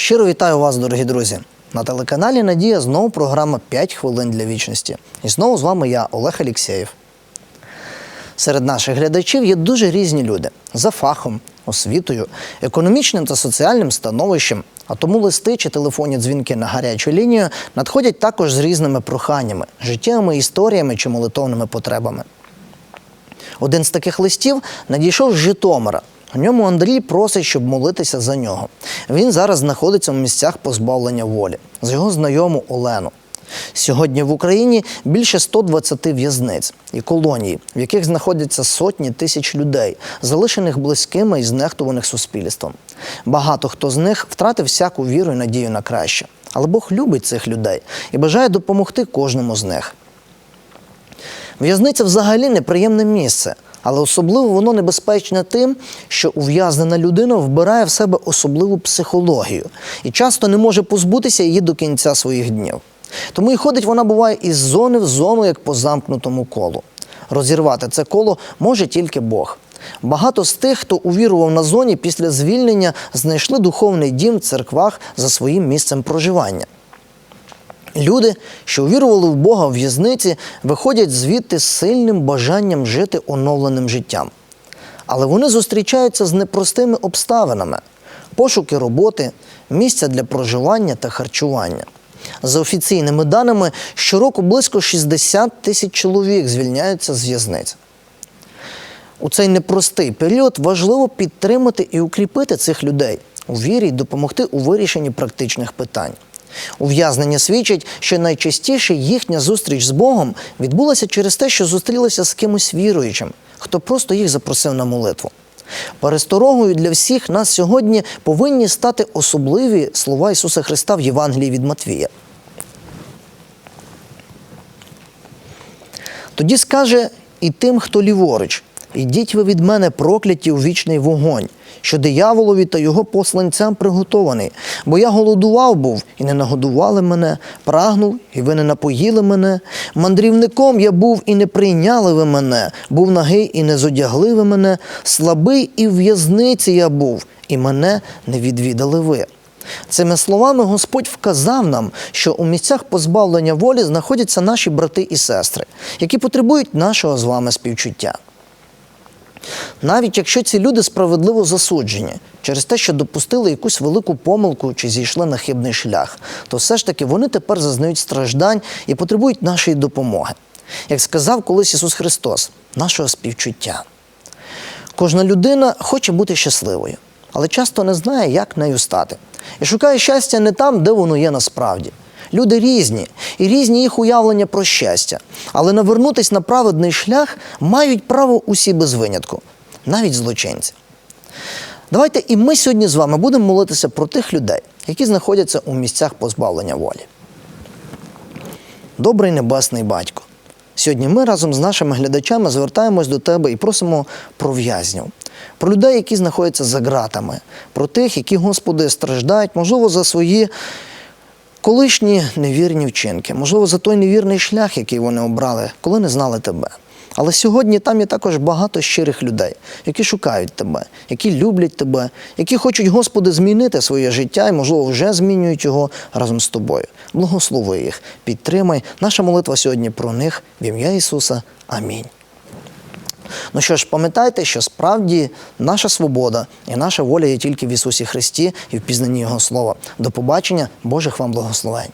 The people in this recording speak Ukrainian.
Щиро вітаю вас, дорогі друзі. На телеканалі Надія знову програма «5 хвилин для вічності. І знову з вами я, Олег Алєксєєв. Серед наших глядачів є дуже різні люди за фахом, освітою, економічним та соціальним становищем. А тому листи чи телефонні дзвінки на гарячу лінію надходять також з різними проханнями, життєвими історіями чи молитовними потребами. Один з таких листів надійшов з Житомира. У ньому Андрій просить, щоб молитися за нього. Він зараз знаходиться в місцях позбавлення волі з його знайому Олену. Сьогодні в Україні більше 120 в'язниць і колоній, в яких знаходяться сотні тисяч людей, залишених близькими і знехтуваних суспільством. Багато хто з них втратив всяку віру і надію на краще. Але Бог любить цих людей і бажає допомогти кожному з них. В'язниця взагалі неприємне місце, але особливо воно небезпечне тим, що ув'язнена людина вбирає в себе особливу психологію і часто не може позбутися її до кінця своїх днів. Тому і ходить вона буває із зони в зону, як по замкнутому колу. Розірвати це коло може тільки Бог. Багато з тих, хто увірував на зоні після звільнення, знайшли духовний дім в церквах за своїм місцем проживання. Люди, що увірували в Бога в в'язниці, виходять звідти з сильним бажанням жити оновленим життям. Але вони зустрічаються з непростими обставинами: пошуки роботи, місця для проживання та харчування. За офіційними даними, щороку близько 60 тисяч чоловік звільняються з в'язниць. У цей непростий період важливо підтримати і укріпити цих людей у вірі й допомогти у вирішенні практичних питань. Ув'язнення свідчить, що найчастіше їхня зустріч з Богом відбулася через те, що зустрілися з кимось віруючим, хто просто їх запросив на молитву. Пересторогою для всіх нас сьогодні повинні стати особливі слова Ісуса Христа в Євангелії від Матвія. Тоді скаже і тим, хто ліворуч: ідіть ви від мене прокляті у вічний вогонь, що дияволові та його посланцям приготований. Бо я голодував був і не нагодували мене, прагнув, і ви не напоїли мене. Мандрівником я був і не прийняли ви мене, був нагий і не зодягли ви мене, слабий і в в'язниці я був, і мене не відвідали ви. Цими словами Господь вказав нам, що у місцях позбавлення волі знаходяться наші брати і сестри, які потребують нашого з вами співчуття. Навіть якщо ці люди справедливо засуджені через те, що допустили якусь велику помилку чи зійшли на хибний шлях, то все ж таки вони тепер зазнають страждань і потребують нашої допомоги. Як сказав колись Ісус Христос, нашого співчуття. Кожна людина хоче бути щасливою, але часто не знає, як нею стати. І шукає щастя не там, де воно є насправді. Люди різні і різні їх уявлення про щастя, але навернутись на праведний шлях мають право усі без винятку, навіть злочинці. Давайте і ми сьогодні з вами будемо молитися про тих людей, які знаходяться у місцях позбавлення волі. Добрий небесний батько. Сьогодні ми разом з нашими глядачами звертаємось до тебе і просимо про в'язнів, про людей, які знаходяться за ґратами, про тих, які, Господи, страждають, можливо, за свої колишні невірні вчинки, можливо, за той невірний шлях, який вони обрали, коли не знали тебе. Але сьогодні там є також багато щирих людей, які шукають тебе, які люблять тебе, які хочуть, Господи, змінити своє життя і, можливо, вже змінюють його разом з тобою. Благослови їх, підтримай. Наша молитва сьогодні про них в ім'я Ісуса. Амінь. Ну що ж, пам'ятайте, що справді наша свобода і наша воля є тільки в Ісусі Христі і в пізнанні Його Слова. До побачення, Божих вам благословень.